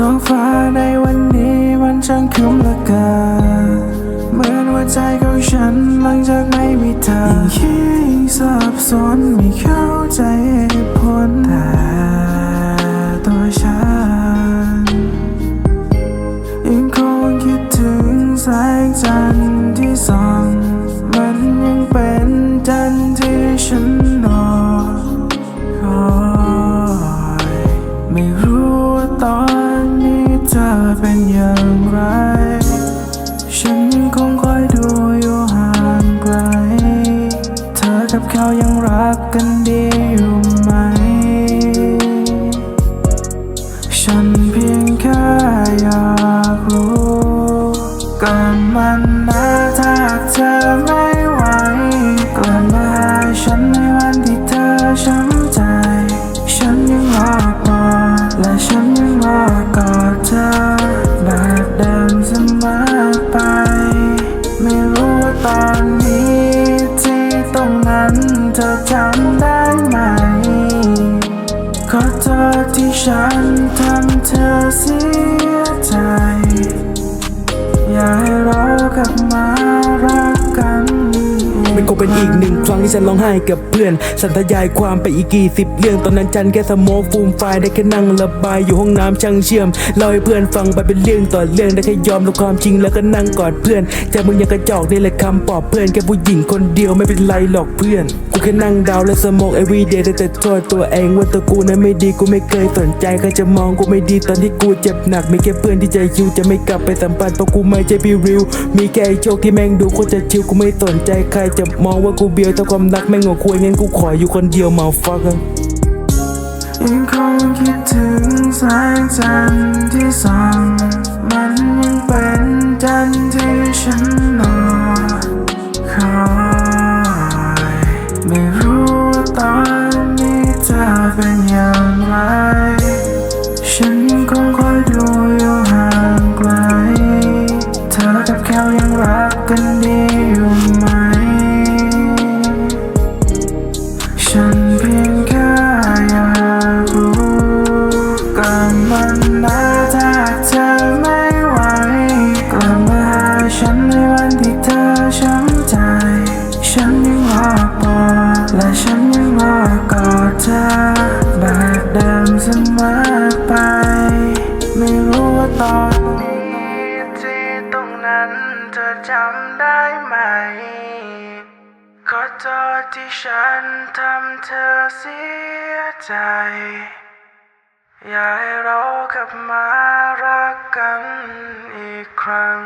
ท้องฟ้าในวันนี้มันช่างครึ้มละกาเหมือนว่าใจของฉันหลังจากไม่มีเธอยิ่งสับสนไม่เข้าใจเหตุผลแต่ตัวฉัน ยังคงคิดถึงแสงจันทร์ที่ส่อง มันยังเป็นจันทร์ที่ฉันนอน ไร ฉันยังคงคอยดูอยู่ห่างไกล เธอกับเขายังรักกันดีอยู่ไหม ขอโทษที่ฉันทำเธอเสียใจ กหนึ่งครั้งที่ฉันร้องไห้กับเพื่อน สันทยายความไปอีกกี่สิบเรื่อง ตอนนั้นฉันแค่สโมกฟูมไฟได้แค่นั่งระบายอยู่ห้องน้ำช่างเชื่อมเล่าให้เพื่อนฟังไปเป็นเรื่องต่อเรื่องได้แค่ยอมรับความจริงแล้วก็นั่งกอดเพื่อนแต่มึงยังกระจอกนี่แหละคำปอบเพื่อนแค่ผู้หญิงคนเดียวไม่เป็นไรหรอกเพื่อนกูแค่นั่งดาวและสมก everyday ได้แต่โทษตัวเองว่าตัวกูนั้นไม่ดีกูไม่เคยสนใจใครจะมองกูไม่ดีตอนที่กูเจ็บหนักมีแค่เพื่อนที่ใจคิวจะไม่กลับไปสัมผัสเพราะกูไม่ใช่พี่ริวมีแค่โชคที่แม่งดูคตรจะชิวกูไม่สนใจใครจะมองว่ากูเบียวแต่ความรักแม่งอคุยงั้นกูขออยู่คนเดียวมาฟักยังคงคิดถึงแสงจันทร์ที่ส่องมันยังเป็นจันทร์ที่ฉันรอคอยไม่รู้ บบเดิมเสมอไป ไม่รู้ว่าตอนนี้ที่ตรงนั้นเธอจำได้ไหม ขอโทษที่ฉันทำเธอเสียใจ อย่าให้เรากลับมารักกันอีกครั้ง